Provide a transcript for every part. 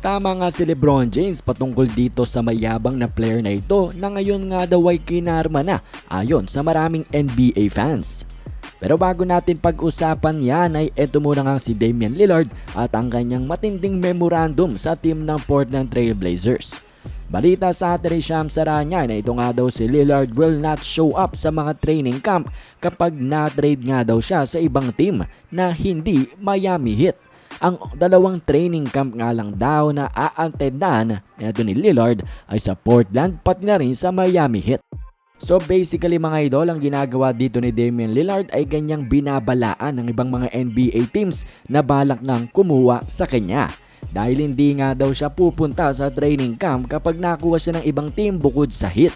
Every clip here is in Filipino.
Tama nga si Lebron James patungkol dito sa mayabang na player na ito na ngayon nga daw ay kinarma na ayon sa maraming NBA fans. Pero bago natin pag-usapan yan ay eto muna nga si Damian Lillard at ang kanyang matinding memorandum sa team ng Portland Trail Blazers. Balita sa atin ni Sham Saranya na ito nga daw si Lillard will not show up sa mga training camp kapag na-trade nga daw siya sa ibang team na hindi Miami Heat. Ang dalawang training camp nga lang daw na aantendan nito ni Lillard ay sa Portland pati na rin sa Miami Heat. So basically mga idol, ang ginagawa dito ni Damian Lillard ay ganyang binabalaan ng ibang mga NBA teams na balak ngang kumuha sa kanya. Dahil hindi nga daw siya pupunta sa training camp kapag nakuha siya ng ibang team bukod sa hit.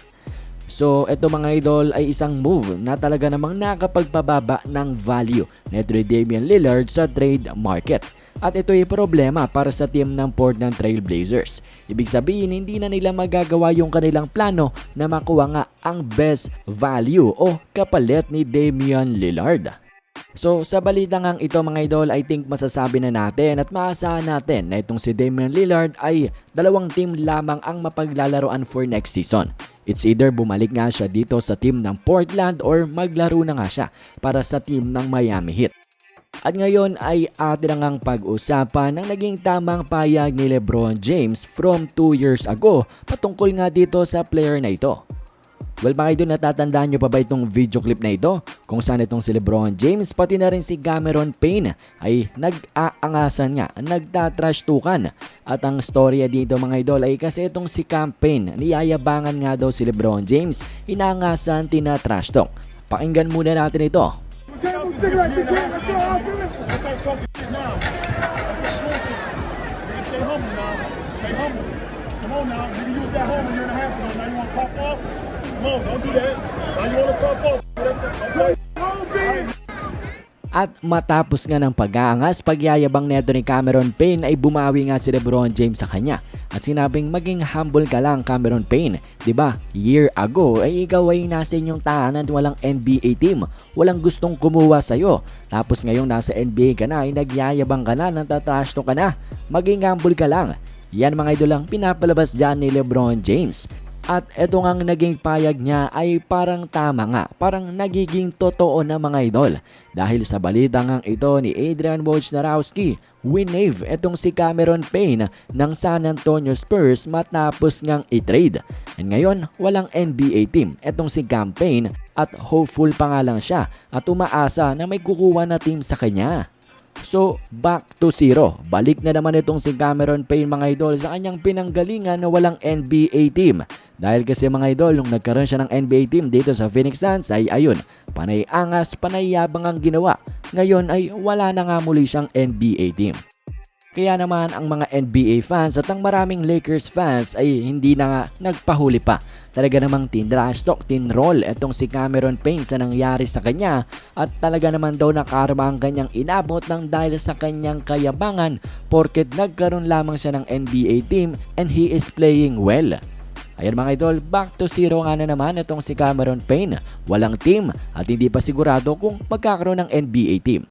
So ito mga idol ay isang move na talaga namang nakapagpababa ng value ni Damian Lillard sa trade market. At ito ay problema para sa team ng Portland Trail Blazers. Ibig sabihin, hindi na nila magagawa yung kanilang plano na makuha nga ang best value o kapalit ni Damian Lillard. So sa balita ngang ito mga idol, I think masasabi na natin at maasahan natin na itong si Damian Lillard ay dalawang team lamang ang mapaglalaroan for next season. It's either bumalik nga siya dito sa team ng Portland or maglaro na nga siya para sa team ng Miami Heat. At ngayon ay atin ngang pag-usapan ng naging tamang payag ni Lebron James from 2 years ago patungkol nga dito sa player na ito. Well mga idol, natatandaan nyo pa ba itong video clip na ito? Kung saan itong si Lebron James pati na rin si Cameron Payne ay nag-aangasan nga, nagtatrash tukan. At ang storya dito mga idol ay kasi itong si Cam niyayabangan nga daw si Lebron James, inaangasan, tinatrash talk. Pakinggan muna natin ito. Let's go, let's go. Stay humble now. Stay humble. Come on now. You used that home a year and a half ago. Now you want to pop off? Come on, don't do that. Now you want to pop off. Okay. At matapos nga ng pag-aangas, pagyayabang neto ni Cameron Payne ay bumawi nga si Lebron James sa kanya. At sinabing maging humble ka lang Cameron Payne. ba? Year ago ay ikaw ay nasa inyong tahanan walang NBA team. Walang gustong kumuha sa iyo. Tapos ngayon nasa NBA ka na ay nagyayabang ka na, natatrash ka na. Maging humble ka lang. Yan mga idol ang pinapalabas dyan ni Lebron James. At eto nga ang naging payag niya ay parang tama nga, parang nagiging totoo na mga idol. Dahil sa balita nga ito ni Adrian Wojnarowski, winave etong si Cameron Payne ng San Antonio Spurs matapos ngang i-trade. And ngayon, walang NBA team etong si Cam Payne at hopeful pa nga lang siya at umaasa na may kukuha na team sa kanya. So, back to zero. Balik na naman itong si Cameron Payne mga idol sa kanyang pinanggalingan na walang NBA team. Dahil kasi mga idol, nung nagkaroon siya ng NBA team dito sa Phoenix Suns ay ayun, panay angas, panay yabang ang ginawa. Ngayon ay wala na nga muli siyang NBA team. Kaya naman ang mga NBA fans at ang maraming Lakers fans ay hindi na nga nagpahuli pa. Talaga namang tinrash talk, tinroll etong si Cameron Payne sa nangyari sa kanya at talaga naman daw nakarma ang kanyang inabot ng dahil sa kanyang kayabangan porket nagkaroon lamang siya ng NBA team and he is playing well. Ayan mga idol, back to zero nga na naman itong si Cameron Payne. Walang team at hindi pa sigurado kung magkakaroon ng NBA team.